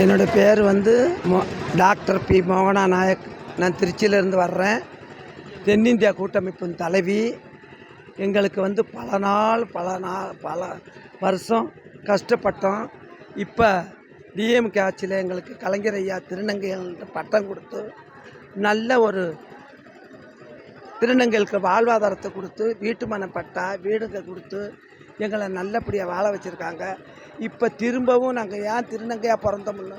என்னோடய பேர் வந்து மோ டாக்டர் பி. மோகனா நாயக். நான் திருச்சியிலேருந்து வர்றேன். தென்னிந்தியா கூட்டமைப்பின் தலைவி. எங்களுக்கு வந்து பல நாள் பல நாள் பல வருஷம் கஷ்டப்பட்டோம். இப்போ டிஎம்கே ஆட்சியில் எங்களுக்கு கலைஞர் ஐயா திருநங்கைகள்கிட்ட பட்டம் கொடுத்து நல்ல ஒரு திருநங்கைகளுக்கு வாழ்வாதாரத்தை கொடுத்து வீட்டு மனை பட்டா வீடுங்க கொடுத்து எங்களை நல்லபடியாக வாழ வச்சுருக்காங்க. இப்போ திரும்பவும் நாங்கள் ஏன் திருநங்கையாக பிறந்தோம்னு?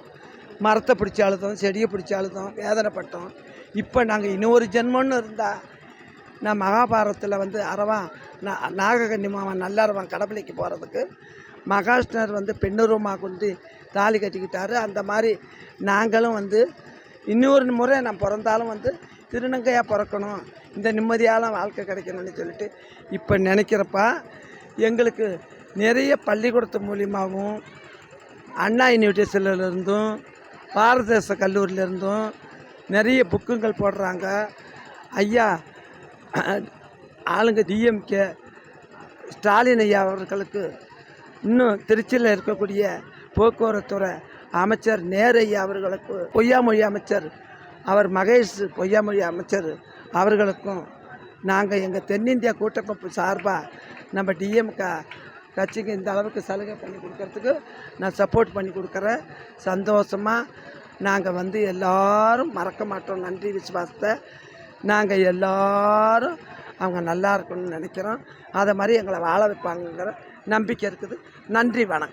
மரத்தை பிடிச்சி அழுதோம் செடியை பிடிச்சி அழுதோம் வேதனைப்பட்டோம். இப்போ நாங்கள் இன்னொரு ஜென்மம்னு இருந்தால் நான் மகாபாரதத்தில் வந்து அறவான் நான் நாககன்னி மாவன் நல்லறவன் கடப்பிலைக்கு போகிறதுக்கு மகாஷ்ணர் வந்து பெண்ணுருவமாக கொண்டு தாலி கட்டிக்கிட்டாரு. அந்த மாதிரி நாங்களும் வந்து இன்னொரு முறை நான் பிறந்தாலும் வந்து திருநங்கையாக பிறக்கணும். இந்த நிம்மதியான வாழ்க்கை கிடைக்கணும்னு சொல்லிட்டு இப்போ நினைக்கிறப்ப எங்களுக்கு நிறைய பள்ளிக்கூடத்து மூலியமாகவும் அண்ணா யூனிவர்சிட்டியிலேருந்தும் பாரத தேச கல்லூரியிலேருந்தும் நிறைய புக்குங்கள் போடுறாங்க. ஐயா ஆளுங்க டிஎம்கே ஸ்டாலின் ஐயா அவர்களுக்கு இன்னும் திருச்சியில் இருக்கக்கூடிய போக்குவரத்துறை அமைச்சர் நேரையா அவர்களுக்கு பொய்யாமொழி அமைச்சர் அவர் மகேஷ் பொய்யாமொழி அமைச்சர் அவர்களுக்கும் நாங்கள் எங்கள் தென்னிந்தியா கூட்டமைப்பு சார்பாக நம்ம டிஎம்கா கட்சிக்கு இந்த அளவுக்கு சலுகை பண்ணி கொடுக்கறதுக்கு நான் சப்போர்ட் பண்ணி கொடுக்குறேன். சந்தோஷமாக நாங்கள் வந்து எல்லோரும் மறக்க மாட்டோம். நன்றி விசுவாசத்தை. நாங்கள் எல்லோரும் அவங்க நல்லா இருக்கணும்னு நினைக்கிறோம். அதை மாதிரி எங்களை வாழ வைப்பாங்கங்கிற நம்பிக்கை இருக்குது. நன்றி வணக்கம்.